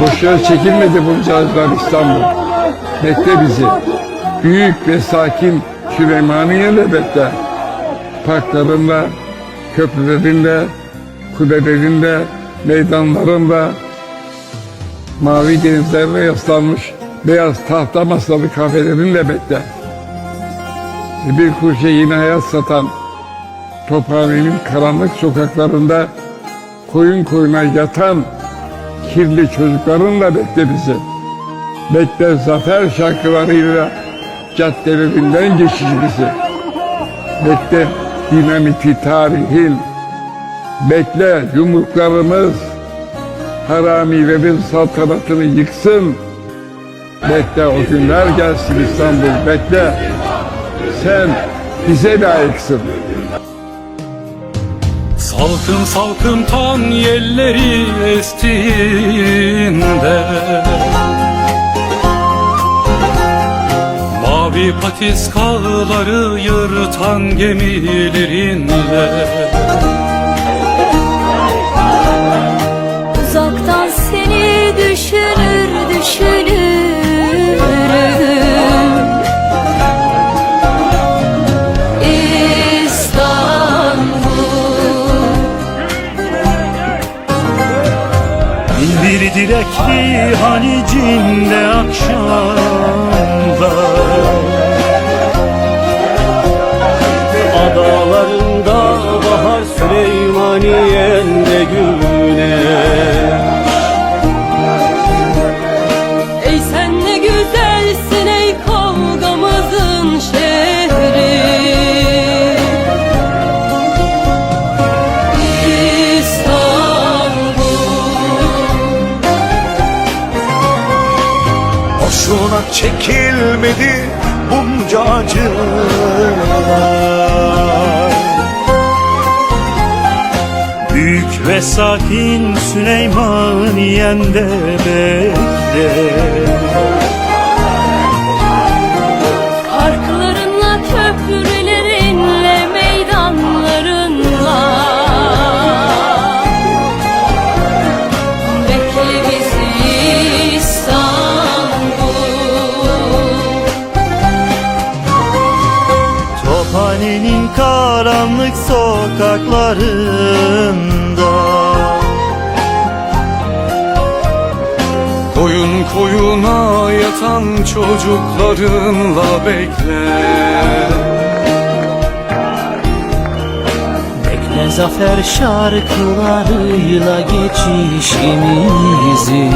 Boşuna çekilmedi bunca azlar İstanbul. Bekle bizi. Büyük ve sakin Süleymaniye'yle bekle. Parklarında, köprülerinde, kulelerinde, meydanlarında, mavi denizlerine yaslanmış beyaz tahta masalı kafelerinle bekle. Bir kurşe yine hayat satan Tophane'nin karanlık sokaklarında koyun koyuna yatan kirli çocuklarınla bekle bizi. Bekle zafer şarkılarıyla caddelerinden geçiş bizi. Bekle dinamiti tarihin. Bekle yumruklarımız haramilerin saltanatını yıksın. Bekle o günler gelsin İstanbul bekle. Sen bize layıksın. Salkım salkım tan yelleri estiğinde. Mavi patiskaları yırtan gemilerinde Uzaktan seni düşünür Bir dilekli hanicinde akşamda Boşuna çekilmedi bunca acılar Büyük ve sakin Süleymaniye'nde bekle. Parklarınla, Tophane'nin karanlık sokaklarında. Koyun koyuna yatan çocuklarınla bekle. Bekle zafer şarkılarıyla geçişimizi